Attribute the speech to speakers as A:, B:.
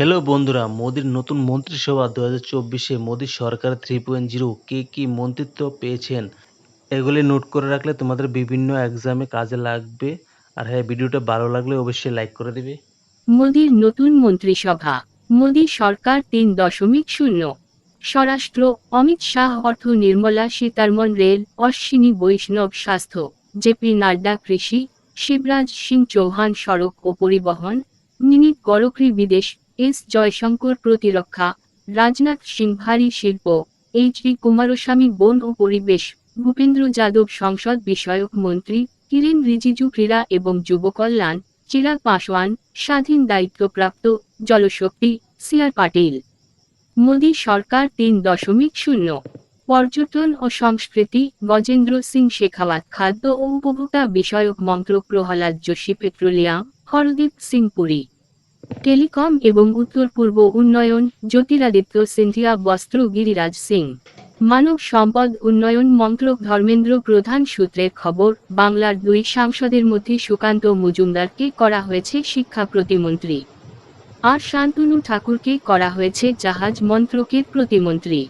A: Hello বন্ধুরা, মোদির নতুন মন্ত্রিসভা দু হাজার চব্বিশে মোদী সরকার থ্রি পয়েন্ট জিরো কে কী মন্ত্রিত্ব পেয়েছেন, এগুলি নোট করে রাখলে তোমাদের বিভিন্ন এক্সামে কাজে লাগবে। আর হ্যাঁ ভিডিওটা ভালো লাগলে অবশ্যই লাইক করে দেবে।
B: মোদির নতুন মন্ত্রিসভা, মোদী সরকার তিন দশমিক শূন্য। স্বরাষ্ট্র, অমিত শাহ, অর্থ নির্মলা সীতারমন রেল, অশ্বিনী বৈষ্ণব স্বাস্থ্য জেপি নাড্ডা কৃষি, শিবরাজ সিং চৌহান সড়ক ও পরিবহন নিনীত গড়করি বিদেশ এস জয়শঙ্কর প্রতিরক্ষা, রাজনাথ সিং ভারী শিল্প, এইচ ডি কুমারস্বামী বন ও পরিবেশ, ভূপেন্দ্র যাদব সংসদ বিষয়ক মন্ত্রী, কিরেন রিজিজু ক্রীড়া এবং যুব কল্যাণ, চিরাগ পাসওয়ান, স্বাধীন দায়িত্বপ্রাপ্ত জলশক্তি সিআর পাটিল। মোদী সরকার তিন দশমিক শূন্য। পর্যটন ও সংস্কৃতি, গজেন্দ্র সিং শেখাওয়াত খাদ্য ও উপভোক্তা বিষয়ক মন্ত্র প্রহ্লাদ যোশী পেট্রোলিয়াম, হরদীপ সিং পুরী। টেলিকম এবং উত্তর পূর্ব উন্নয়ন, জ্যোতিরাদিত্য, সিন্ধিয়া, বস্ত্র, গিরিরাজ সিং। মানব সম্পদ উন্নয়ন মন্ত্রক ধর্মেন্দ্র প্রধান সূত্রের খবর, বাংলার দুই সাংসদের মধ্যে সুকান্ত মজুমদারকে করা হয়েছে শিক্ষা প্রতিমন্ত্রী। আর শান্তনু ঠাকুরকে করা হয়েছে জাহাজ মন্ত্রকের প্রতিমন্ত্রী।